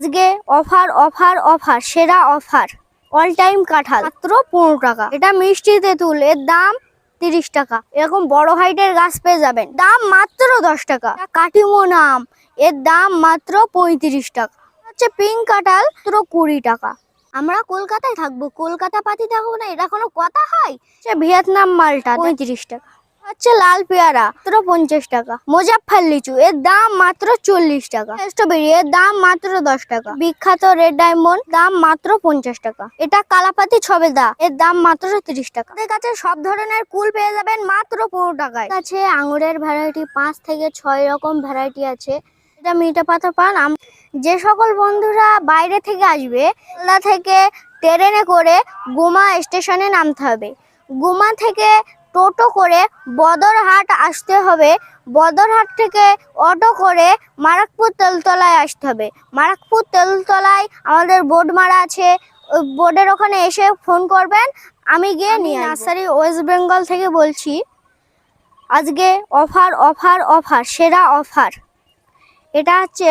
আজকে offer offer offer সেরা offer all time কাঁঠাল, মাত্র পনেরো টাকা। এটা মিষ্টি তেঁতুল, এর দাম তিরিশ টাকা। এরকম বড় হাইটের গাছ পেয়ে যাবেন। দাম মাত্র দশ টাকা। এটা কাটিমো নাম, এর দাম মাত্র পঁয়ত্রিশ টাকা। হচ্ছে পিঙ্ক কাঁঠাল, মাত্র কুড়ি টাকা। আমরা কলকাতায় থাকব, কলকাতা পাতি থাকব না এটা কোনো কথা হয়? সে ভিয়েতনাম মালটা, পঁয়ত্রিশ টাকা। হচ্ছে লাল পেয়ারা, মাত্র পঞ্চাশ টাকা। মোজাফার লিচু, এর দাম মাত্র চল্লিশ টাকা। স্ট্রবেরি, এর দাম মাত্র দশ টাকা। বিখ্যাত রেড ডায়মন্ড, দাম মাত্র পঞ্চাশ টাকা। এটা কালাপাতি ছবে ছবেদা, এর দাম মাত্র তিরিশ টাকা। আমাদের কাছে সব ধরনের কুল পেয়ে যাবেন মাত্র পনেরো টাকায়। কাছে আঙুরের ভ্যারাইটি পাঁচ থেকে ছয় রকম ভ্যারাইটি আছে। এটা মিঠা পাতা পান। যে সকল বন্ধুরা বাইরে থেকে আসবে থেকে ট্রেনে করে গোমা স্টেশনে নামতে হবে। গোমা থেকে টোটো করে বদরহাট আসতে হবে। বদরহাট থেকে অটো করে মারাকপুর তেলতলায় আসতে হবে। মারাকপুর তেলতলায় আমাদের বোর্ড মারা আছে। বোর্ডের ওখানে এসে ফোন করবেন। আমি গিয়ে নিয়ে নার্সারি ওয়েস্ট বেঙ্গল থেকে বলছি আজকে অফার অফার অফার সেরা অফার। এটা হচ্ছে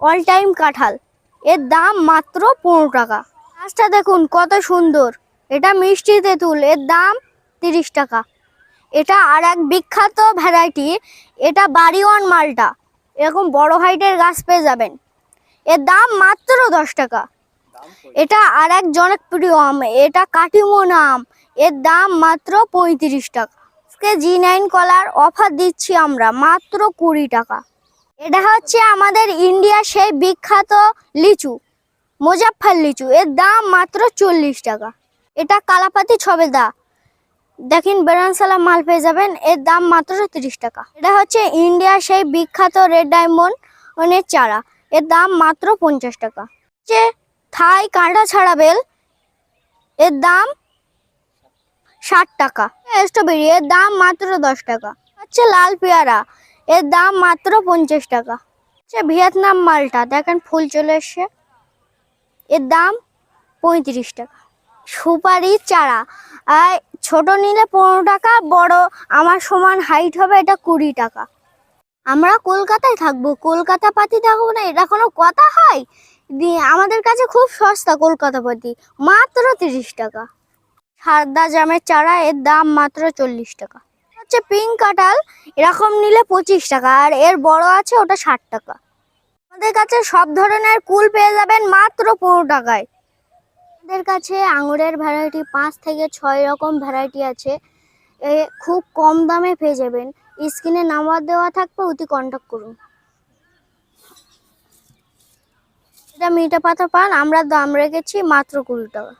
অল টাইম কাঁঠাল। এর দাম মাত্র পনেরো টাকা। গাছটা দেখুন কত সুন্দর। এটা মিষ্টি তেঁতুল। এর দাম তিরিশ টাকা। এটা আর এক বিখ্যাত ভ্যারাইটি এটা বাড়িওয়ান মালটা। এরকম বড় হাইটের গাছ পেয়ে যাবেন। এর দাম মাত্র দশ টাকা। এটা আর এক জনপ্রিয় আম, এটা কাটিমন আম। এর দাম মাত্র পঁয়ত্রিশ টাকা। আজকে জি নাইন কলার অফার দিচ্ছি আমরা, মাত্র কুড়ি টাকা। এটা হচ্ছে আমাদের ইন্ডিয়া সেই বিখ্যাত লিচু, মুজাফফর লিচু। এর দাম মাত্র চল্লিশ টাকা। এটা কালাপাতি ছবেদা। দেখেন বেরানসালা মাল পেয়ে যাবেন। এর দাম মাত্র তিরিশ টাকা। এটা হচ্ছে ইন্ডিয়ার সেই বিখ্যাত রেড ডায়মন্ড অনেক চারা। এর দাম মাত্র পঞ্চাশ টাকা। হচ্ছে থাই কাঁটা ছাড়া বেল, এর দাম ষাট টাকা। স্ট্রবেরি এর দাম মাত্র দশ টাকা। হচ্ছে লাল পেয়ারা, এর দাম মাত্র পঞ্চাশ টাকা। হচ্ছে ভিয়েতনাম মালটা, দেখেন ফুল চলে এসছে। এর দাম পঁয়ত্রিশ টাকা। সুপারি চারা। ছোট নিলে পনেরো টাকা, বড় আমার সমান হাইট হবে এটা কুড়ি টাকা। আমরা কলকাতায় থাকব, কলকাতা পাতি থাকব না, এটা কোনো কথা হয়? আমাদের কাছে খুব সস্তা কলকাতা পাতি, মাত্র তিরিশ টাকা। সারদা জামের চারা, এর দাম মাত্র চল্লিশ টাকা। হচ্ছে পিঙ্ক কাঁঠাল, এরকম নিলে পঁচিশ টাকা, আর এর বড় আছে ওটা ষাট টাকা। আমাদের কাছে সব ধরনের কুল পেয়ে যাবেন মাত্র পনেরো টাকায়। আমাদের কাছে আঙুরের ভ্যারাইটি পাঁচ থেকে ছয় রকম ভ্যারাইটি আছে। এ খুব কম দামে পেয়ে যাবেন। স্ক্রিনে নাম্বার দেওয়া থাকবে, অতি কন্ট্যাক্ট করুন। এটা মিঠা পাতা পান আমরা দাম রেখেছি মাত্র কুড়ি টাকা।